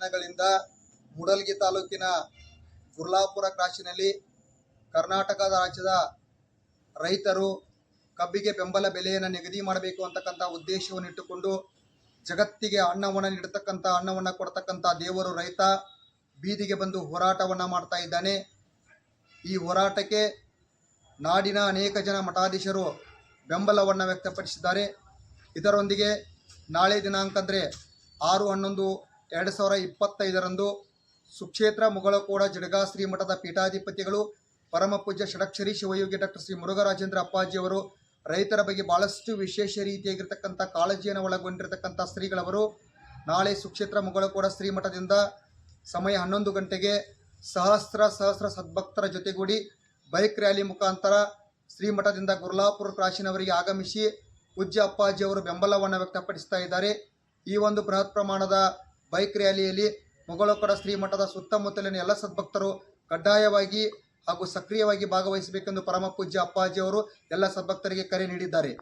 ದಿನಗಳಿಂದ ಮೂಡಲ್ಗಿ ತಾಲೂಕಿನ ಗುರ್ಲಾಪುರ ಕ್ರಾಸಿನಲ್ಲಿ ಕರ್ನಾಟಕ ರಾಜ್ಯದ ರೈತರು ಕಬ್ಬಿಗೆ ಬೆಂಬಲ ಬೆಲೆಯನ್ನು ನಿಗದಿ ಮಾಡಬೇಕು ಅಂತಕ್ಕಂಥ ಉದ್ದೇಶವನ್ನು ಇಟ್ಟುಕೊಂಡು ಜಗತ್ತಿಗೆ ಅನ್ನವನ್ನು ನೀಡತಕ್ಕಂಥ, ಅನ್ನವನ್ನು ಕೊಡ್ತಕ್ಕಂಥ ದೇವರು ರೈತ. ಬೀದಿಗೆ ಬಂದು ಹೋರಾಟವನ್ನು ಮಾಡ್ತಾ ಇದ್ದಾನೆ. ಈ ಹೋರಾಟಕ್ಕೆ ನಾಡಿನ ಅನೇಕ ಜನ ಮಠಾಧೀಶರು ಬೆಂಬಲವನ್ನು ವ್ಯಕ್ತಪಡಿಸಿದ್ದಾರೆ. ಇದರೊಂದಿಗೆ ನಾಳೆ ದಿನಾಂಕ ಅಂದರೆ ಆರು ಹನ್ನೊಂದು ಎರಡು ಸಾವಿರ ಇಪ್ಪತ್ತೈದರಂದು ಸುಕ್ಷೇತ್ರ ಮುಗಳಕೋಡ ಜಡಗಾ ಶ್ರೀ ಮಠದ ಪೀಠಾಧಿಪತಿಗಳು ಪರಮಪೂಜ್ಯ ಷಡಕ್ಷರಿ ಶಿವಯೋಗಿ ಡಾಕ್ಟರ್ ಶ್ರೀ ಮುರುಘರಾಜೇಂದ್ರ ಅಪ್ಪಾಜಿಯವರು ರೈತರ ಬಗ್ಗೆ ಭಾಳಷ್ಟು ವಿಶೇಷ ರೀತಿಯಾಗಿರ್ತಕ್ಕಂಥ ಕಾಳಜಿಯನ್ನು ಒಳಗೊಂಡಿರತಕ್ಕಂಥ ಶ್ರೀಗಳವರು, ನಾಳೆ ಸುಕ್ಷೇತ್ರ ಮುಗಳಕೋಡ ಶ್ರೀಮಠದಿಂದ ಸಮಯ ಹನ್ನೊಂದು ಗಂಟೆಗೆ ಸಹಸ್ರ ಸಹಸ್ರ ಸದ್ಭಕ್ತರ ಜೊತೆಗೂಡಿ ಬೈಕ್ ರ್ಯಾಲಿ ಮುಖಾಂತರ ಶ್ರೀಮಠದಿಂದ ಗುರ್ಲಾಪುರ ಕ್ರಾಶಿನವರಿಗೆ ಆಗಮಿಸಿ ಪೂಜ್ಯ ಅಪ್ಪಾಜಿಯವರು ಬೆಂಬಲವನ್ನು ವ್ಯಕ್ತಪಡಿಸ್ತಾ ಇದ್ದಾರೆ. ಈ ಒಂದು ಬೃಹತ್ ಪ್ರಮಾಣದ ಬೈಕ್ ರ್ಯಾಲಿಯಲ್ಲಿ ಮೊಗಳಕೊಡ ಶ್ರೀಮಠದ ಸುತ್ತಮುತ್ತಲಿನ ಎಲ್ಲ ಸದ್ಭಕ್ತರು ಕಡ್ಡಾಯವಾಗಿ ಹಾಗೂ ಸಕ್ರಿಯವಾಗಿ ಭಾಗವಹಿಸಬೇಕೆಂದು ಪರಮ ಪೂಜ್ಯ ಅಪ್ಪಾಜಿಯವರು ಎಲ್ಲ ಸದ್ಭಕ್ತರಿಗೆ ಕರೆ ನೀಡಿದ್ದಾರೆ.